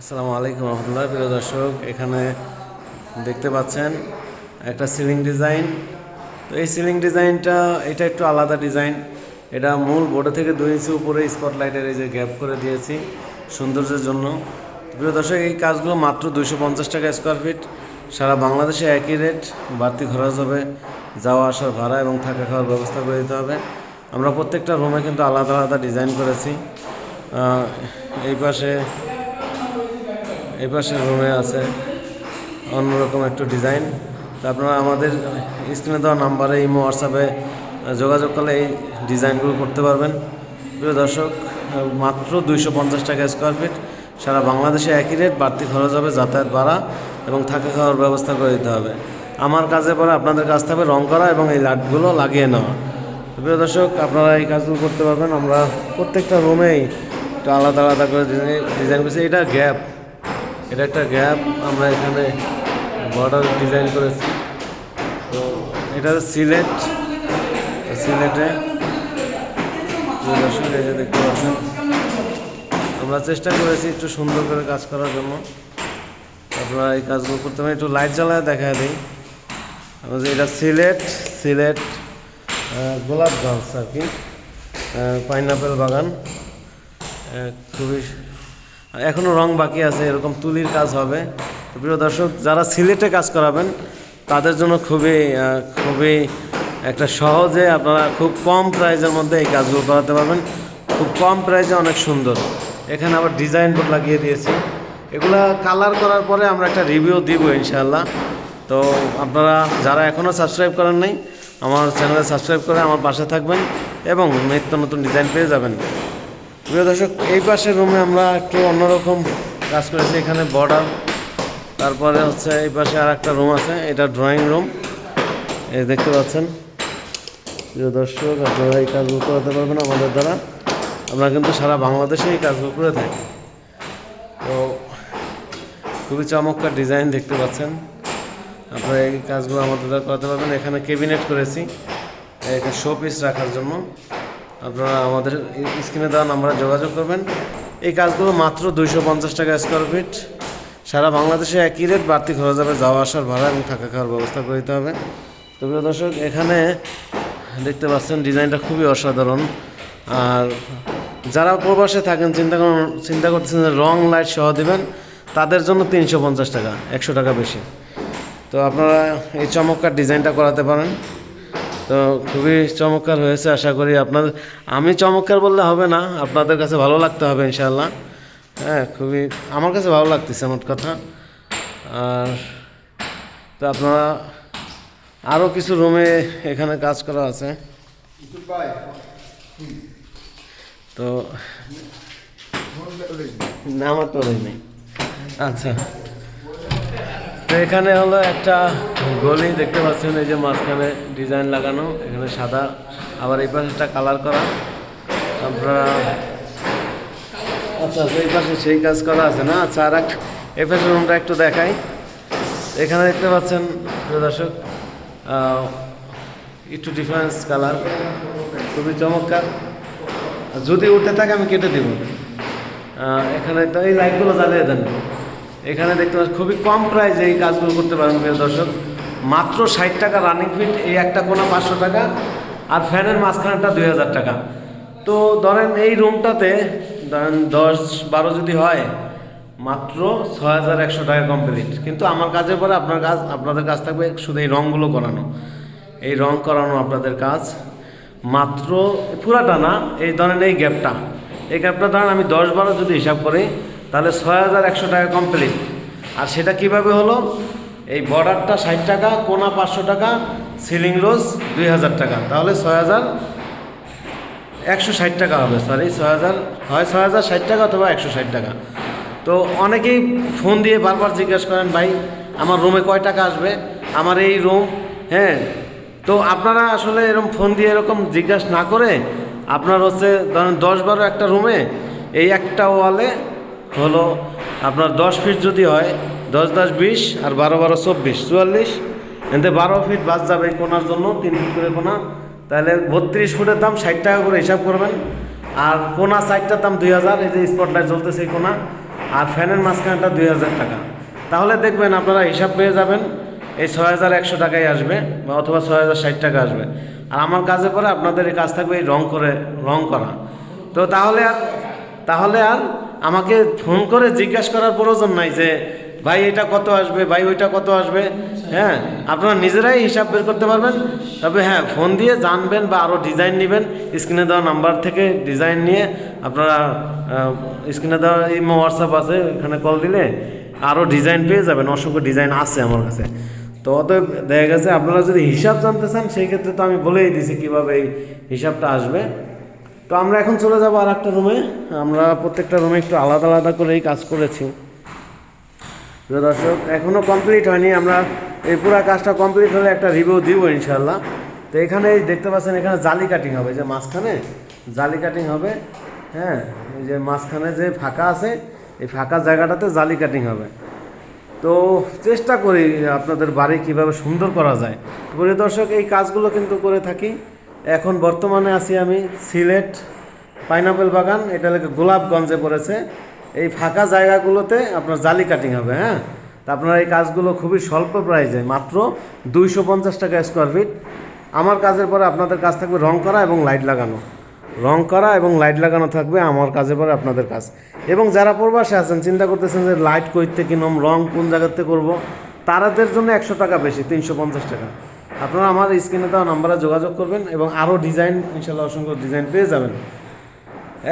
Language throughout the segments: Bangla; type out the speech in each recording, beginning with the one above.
আসসালামু আলাইকুম রহমতুল্লাহ, প্রিয় দর্শক, এখানে দেখতে পাচ্ছেন একটা সিলিং ডিজাইন। তো এই সিলিং ডিজাইনটা, এটা একটু আলাদা ডিজাইন। এটা মূল বোর্ডে থেকে দুই ইঞ্চি উপরে স্পটলাইটের এই যে গ্যাপ করে দিয়েছি সৌন্দর্যের জন্য। প্রিয় দর্শক, এই কাজগুলো মাত্র দুইশো পঞ্চাশ টাকা স্কোয়ার ফিট সারা বাংলাদেশে একই রেট বাড়তি খরচ হবে, যাওয়া আসার ভাড়া এবং থাকা খাওয়ার ব্যবস্থা করে দিতে হবে। আমরা প্রত্যেকটা রুমে কিন্তু আলাদা আলাদা ডিজাইন করেছি। এই পাশে এই পাশের রুমে আছে অন্যরকম একটু ডিজাইন। তো আপনারা আমাদের স্ক্রিনে দেওয়া নাম্বারে ইমো হোয়াটসঅ্যাপে যোগাযোগ করলে এই ডিজাইনগুলো করতে পারবেন। প্রিয় দর্শক মাত্র দুইশো পঞ্চাশ টাকা স্কোয়ার ফিট সারা বাংলাদেশে একই রেট বাড়তি খরচ হবে, যাতায়াত ভাড়া এবং থাকা খাওয়ার ব্যবস্থা করে দিতে হবে। আমার কাজে পরে আপনাদের কাছ থেকে রং করা এবং এই লাটগুলো লাগিয়ে নেওয়া। প্রিয় দর্শক, আপনারা এই কাজগুলো করতে পারবেন। আমরা প্রত্যেকটা রুমেই একটু আলাদা আলাদা করে ডিজাইন করছি। এটা গ্যাপ এটা একটা গ্যাপ আমরা এখানে বর্ডার ডিজাইন করেছি। তো এটা সিলেট। সিলেটে দেখতে পাচ্ছেন, আমরা চেষ্টা করেছি একটু সুন্দর করে কাজ করার জন্য। আপনারা এই কাজগুলো করতে পারেন। একটু লাইট জ্বালায় দেখা দিই। যে এটা সিলেট সিলেট গোলাপগঞ্জ আর কি পাইনাপেল বাগান। খুবই এখনও রং বাকি আছে, এরকম তুলির কাজ হবে। প্রিয় দর্শক, যারা সিলেটে কাজ করাবেন, তাদের জন্য খুবই খুবই একটা সহজে আপনারা খুব কম প্রাইজের মধ্যে এই কাজগুলো করাতে পারবেন। খুব কম প্রাইজে অনেক সুন্দর। এখানে আবার ডিজাইন বোর্ড লাগিয়ে দিয়েছি। এগুলা কালার করার পরে আমরা একটা রিভিউ দিব ইনশাআল্লাহ। তো আপনারা যারা এখনও সাবস্ক্রাইব করেন নাই, আমার চ্যানেলে সাবস্ক্রাইব করে আমার পাশে থাকবেন এবং নিত্য নতুন ডিজাইন পেয়ে যাবেন। প্রিয় দর্শক, এই পাশের রুমে আমরা একটু অন্যরকম কাজ করেছি। এখানে বর্ডার তারপরে হচ্ছে এই পাশে আর একটা রুম আছে, এটা ড্রয়িং রুম এই দেখতে পাচ্ছেন। প্রিয় দর্শক, আপনারা এই কাজগুলো করাতে পারবেন আমাদের দ্বারা। আমরা কিন্তু সারা বাংলাদেশে এই কাজগুলো করে থাকি। তো খুবই চমৎকার ডিজাইন দেখতে পাচ্ছেন। আপনারা এই কাজগুলো আমাদের দ্বারা করাতে পারবেন। এখানে কেবিনেট করেছি শো পিস রাখার জন্য। আপনারা আমাদের স্ক্রিনে দেওয়া নাম্বারে যোগাযোগ করবেন। এই কাজগুলো মাত্র দুইশো পঞ্চাশ টাকা স্কোয়ার ফিট সারা বাংলাদেশে একই রেট বাড়তি খরচ হবে যাওয়া আসার ভাড়া এবং থাকা খাওয়ার ব্যবস্থা করে দিতে হবে। তো প্রিয় দর্শক, এখানে দেখতে পাচ্ছেন ডিজাইনটা খুবই অসাধারণ। আর যারা প্রবাসে থাকেন, চিন্তা চিন্তা করতেছেন যে রং লাইট সহ দেবেন, তাদের জন্য তিনশো পঞ্চাশ টাকা, একশো টাকা বেশি। তো আপনারা এই চমৎকার ডিজাইনটা করাতে পারেন। তো খুবই চমৎকার হয়েছে, আশা করি আপনাদের আমি চমৎকার বললে হবে না, আপনাদের কাছে ভালো লাগতে হবে ইনশাল্লাহ হ্যাঁ খুবই, আমার কাছে ভালো লাগতেছে মোট কথা। আর, তো আপনারা আরও কিছু রুমে এখানে কাজ করা আছে। তো আমার তো নেই। আচ্ছা। তো এখানে হলো একটা গলি দেখতে পাচ্ছেন এই যে মাঝখানে ডিজাইন লাগানো, এখানে সাদা। আবার এই পাশে একটা কালার করা। আপনারা আচ্ছা এই পাশে সেই কাজ করা আছে না? আচ্ছা আর এক এই পাশের রুমটা একটু দেখাই। এখানে দেখতে পাচ্ছেন দর্শক একটু ডিফারেন্স কালার খুবই চমৎকার। যদি উঠে থাকে, আমি কেটে দিব। এখানে তো এই লাইটগুলো জ্বালিয়ে দেন। এখানে দেখতে পাচ্ছি খুবই কম প্রাইসে এই কাজগুলো করতে পারেন, প্রিয় দর্শক। মাত্র ষাট টাকা রানিং ফিট এই একটা কোনা পাঁচশো টাকা, আর ফ্যানের মাঝখানেটা দুই হাজার টাকা। তো ধরেন এই রুমটাতে ধরেন দশ বারো যদি হয়, মাত্র ছয় হাজার একশো টাকা কমপ্লিট কিন্তু আমার কাজের পরে আপনার কাজ, আপনাদের কাজ থাকবে শুধু এই রঙগুলো করানো। এই রং করানো আপনাদের কাজ। মাত্র পুরাটা না, এই ধরেন এই গ্যাপটা এই গ্যাপটা ধরেন আমি দশ বারো যদি হিসাব করি, তাহলে ছয় হাজার একশো টাকা কমপ্লিট আর সেটা কীভাবে হলো? এই বর্ডারটা ষাট টাকা, কোনা পাঁচশো টাকা, সিলিং রোজ দুই হাজার টাকা। তাহলে ছয় হাজার একশো ষাট টাকা হবে সরি ছয় হাজার, হয় ছয় হাজার ষাট টাকা অথবা একশো ষাট টাকা। তো অনেকেই ফোন দিয়ে বারবার জিজ্ঞেস করেন, ভাই, আমার রুমে কয় টাকা আসবে? আমার এই রুম হ্যাঁ। তো আপনারা আসলে এরকম ফোন দিয়ে এরকম জিজ্ঞাসা না করে, আপনার হচ্ছে ধরেন দশ বারো একটা রুমে এই একটা ওয়ালে হলো আপনার দশ ফিট যদি হয় দশ দশ বিশ আর বারো বারো চব্বিশ, চুয়াল্লিশ। এতে বারো ফিট বাস যাবে এই কোনার জন্য, তিন ফিট করে কোনা। তাহলে বত্রিশ ফুটের দাম ষাট টাকা করে হিসাব করবেন। আর কোনা সাইডটার দাম দুই হাজার, এই যে স্পটলাইট জ্বলতেছে এই কোনা। আর ফ্যানের মাঝখানটা দুই হাজার টাকা। তাহলে দেখবেন আপনারা হিসাব পেয়ে যাবেন, এই ছয় হাজার একশো টাকাই আসবে বা অথবা ছয় হাজার ষাট টাকা আসবে। আর আমার কাজে পরে আপনাদের এই কাজ থাকবে এই রং করে, রং করা। তো তাহলে আর তাহলে আর আমাকে ফোন করে জিজ্ঞাসা করার প্রয়োজন নাই যে ভাই, এটা কত আসবে? ভাই, ওইটা কত আসবে? হ্যাঁ আপনারা নিজেরাই হিসাব বের করতে পারবেন। তবে হ্যাঁ ফোন দিয়ে জানবেন বা আরও ডিজাইন নেবেন। স্ক্রিনে দেওয়া নাম্বার থেকে ডিজাইন নিয়ে আপনারা স্ক্রিনে দেওয়া এই হোয়াটসঅ্যাপ আছে এখানে কল দিলে আরও ডিজাইন পেয়ে যাবেন। অসংখ্য ডিজাইন আছে আমার কাছে। তো অতএব দেখা গেছে, আপনারা যদি হিসাব জানতে চান, সেই ক্ষেত্রে তো আমি বলেই দিছি কীভাবে এই হিসাবটা আসবে। তো আমরা এখন চলে যাব আর একটা রুমে আমরা প্রত্যেকটা রুমে একটু আলাদা আলাদা করেই কাজ করেছি। দর্শক এখনও কমপ্লিট হয়নি। আমরা এই পুরো কাজটা কমপ্লিট হলে একটা রিভিউ দিব ইনশাল্লাহ তো এখানে দেখতে পাচ্ছেন, এখানে জালি কাটিং হবে। যে মাঝখানে জালি কাটিং হবে। হ্যাঁ এই যে মাঝখানে যে ফাঁকা আছে, এই ফাঁকা জায়গাটাতে জালি কাটিং হবে। তো চেষ্টা করি আপনাদের বাড়ি কীভাবে সুন্দর করা যায়। দর্শক, এই কাজগুলো কিন্তু করে থাকি। এখন বর্তমানে আছি আমি সিলেট পাইনাপেল বাগান। এটা লেগে গোলাপগঞ্জে পড়েছে। এই ফাঁকা জায়গাগুলোতে আপনার জালি কাটিং হবে হ্যাঁ? তা আপনার এই কাজগুলো খুবই স্বল্প প্রাইজে মাত্র দুইশো পঞ্চাশ টাকা স্কোয়ার ফিট আমার কাজের পরে আপনাদের কাজ থাকবে রং করা এবং লাইট লাগানো। রং করা এবং লাইট লাগানো থাকবে আমার কাজের পরে আপনাদের কাজ। এবং যারা প্রবাসে আছেন, চিন্তা করতেছেন যে লাইট কইতে কিনম রং কোন জায়গাতে করব? তারাদের জন্য একশো টাকা বেশি, তিনশো পঞ্চাশ টাকা। আপনারা আমার স্ক্রিনে দেওয়া নাম্বারে যোগাযোগ করবেন এবং আরও ডিজাইন ইনশাল্লাহ অসংখ্য ডিজাইন পেয়ে যাবেন।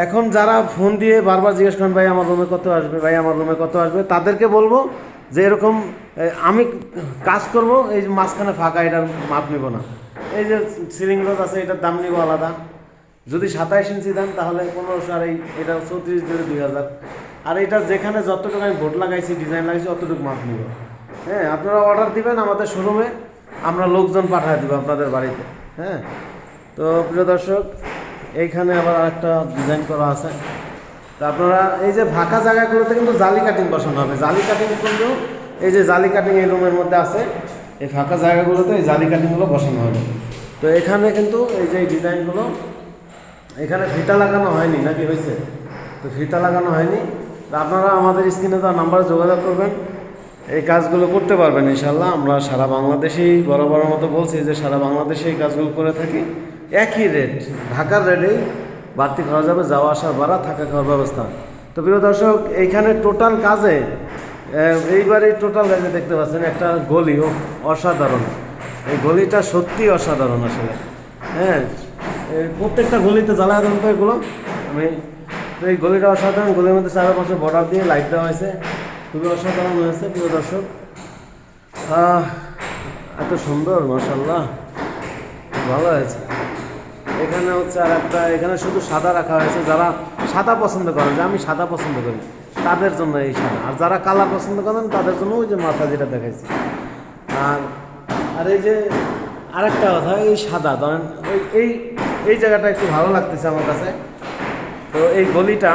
এখন যারা ফোন দিয়ে বারবার জিজ্ঞেস করেন, ভাই, আমার রুমে কত আসবে? ভাই, আমার রুমে কত আসবে? তাদেরকে বলব যে এরকম আমি কাজ করব, এই যে মাঝখানে ফাঁকা, এটার মাপ নিব না। এই যে সিলিং রোজ আছে, এটার দাম নিব আলাদা। যদি সাতাইশ ইঞ্চি দেন, তাহলে পনেরোশো আর এই, এটা চৌত্রিশ দিলে দুই হাজার। আর এটা যেখানে যতটুকু আমি ভোট লাগাইছি ডিজাইন লাগাইছি, অতটুকু মাপ নিব। হ্যাঁ আপনারা অর্ডার দিবেন আমাদের শোরুমে আমরা লোকজন পাঠিয়ে দেবো আপনাদের বাড়িতে। হ্যাঁ তো প্রিয় দর্শক এইখানে আবার আরেকটা ডিজাইন করা আছে। তা আপনারা এই যে ফাঁকা জায়গাগুলোতে কিন্তু জালি কাটিং বসানো হবে। জালি কাটিং কিন্তু এই যে জালি কাটিং এই রুমের মধ্যে আছে, এই ফাঁকা জায়গাগুলোতে এই জালি কাটিংগুলো বসানো হবে। তো এখানে কিন্তু এই যে ডিজাইনগুলো এখানে ফিতা লাগানো হয়নি নাকি হয়েছে? তো ফিতা লাগানো হয়নি। তো আপনারা আমাদের স্ক্রিনে তো নাম্বারে যোগাযোগ করবেন। এই কাজগুলো করতে পারবেন ইনশাল্লাহ আমরা সারা বাংলাদেশেই বড় মতো বলছি যে সারা বাংলাদেশে এই কাজগুলো করে থাকি। একই রেট ঢাকার রেটেই বাড়তি খরচ যাবে, যাওয়া আসার ভাড়া, থাকা খাওয়ার ব্যবস্থা। তো প্রিয় দর্শক, এইখানে টোটাল কাজে এইবারে টোটাল কাজে দেখতে পাচ্ছেন একটা গলি অসাধারণ। এই গলিটা সত্যি অসাধারণ আসলে। হ্যাঁ প্রত্যেকটা গলিতে জ্বালা তো এগুলো। আমি তো এই গলিটা অসাধারণ, গলির মধ্যে চার পাশে বর্ডার দিয়ে লাইট দেওয়া হয়েছে। খুবই অসাধারণ হয়েছে, প্রিয় দর্শক। এত সুন্দর মাসাল্লাহ ভালো হয়েছে। এখানে হচ্ছে আর একটা, এখানে শুধু সাদা রাখা হয়েছে, যারা সাদা পছন্দ করেন, যে আমি সাদা পছন্দ করি, তাদের জন্য এই সাদা আর যারা কালার পছন্দ করেন, তাদের জন্য ওই যে মাথা যেটা দেখাইছি। আর আর এই যে আরেকটা কথা, এই সাদা, ধরেন, ওই, এই এই জায়গাটা একটু ভালো লাগতেছে আমার কাছে। তো এই গলিটা,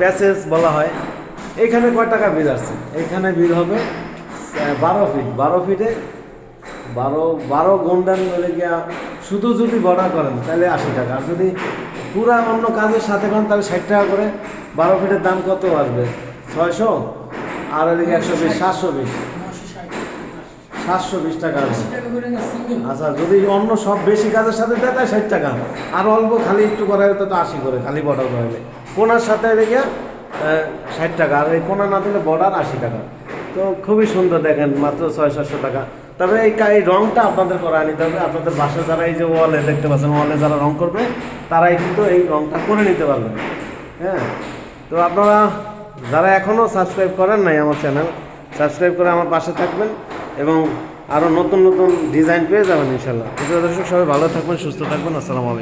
প্যাসেজ বলা হয়, এইখানে কয় টাকা বিল আসছে? এইখানে বিল হবে বারো ফিট। বারো ফিটে বারো বারো গন্ডান মিলে গিয়া শুধু যদি বর্ডার করেন তাহলে আশি টাকা। আর যদি পুরা অন্য কাজের সাথে করেন তাহলে ষাট টাকা করে বারো ফিটের দাম কত আসবে? ছয়শো? আর ওইদিকে একশো বিশ সাতশো বিশ। সাতশো বিশ টাকা আচ্ছা যদি অন্য সব বেশি কাজের সাথে দেয় তাই ষাট টাকা আর অল্প খালি একটু করা হলে তো আশি করে খালি বর্ডার করাইলে কোনার সাথে দেখে ষাট টাকা। আর এই কোনা না দিলে বর্ডার আশি টাকা। তো খুবই সুন্দর দেখেন মাত্র ছয় সাতশো টাকা। তবে এই এই রংটা আপনাদের করা নিতে হবে। আপনাদের বাসা যারা এই যে ওয়ালে দেখতে পাচ্ছেন, ওয়ালে যারা রং করবে, তারাই কিন্তু এই রংটা করে নিতে পারবেন। হ্যাঁ? তো আপনারা যারা এখনও সাবস্ক্রাইব করেন নাই আমার চ্যানেল, সাবস্ক্রাইব করে আমার পাশে থাকবেন এবং আরও নতুন নতুন ডিজাইন পেয়ে যাবেন ইনশাল্লাহ। দর্শক, সবাই ভালো থাকবেন, সুস্থ থাকবেন। আসসালামু আলাইকুম।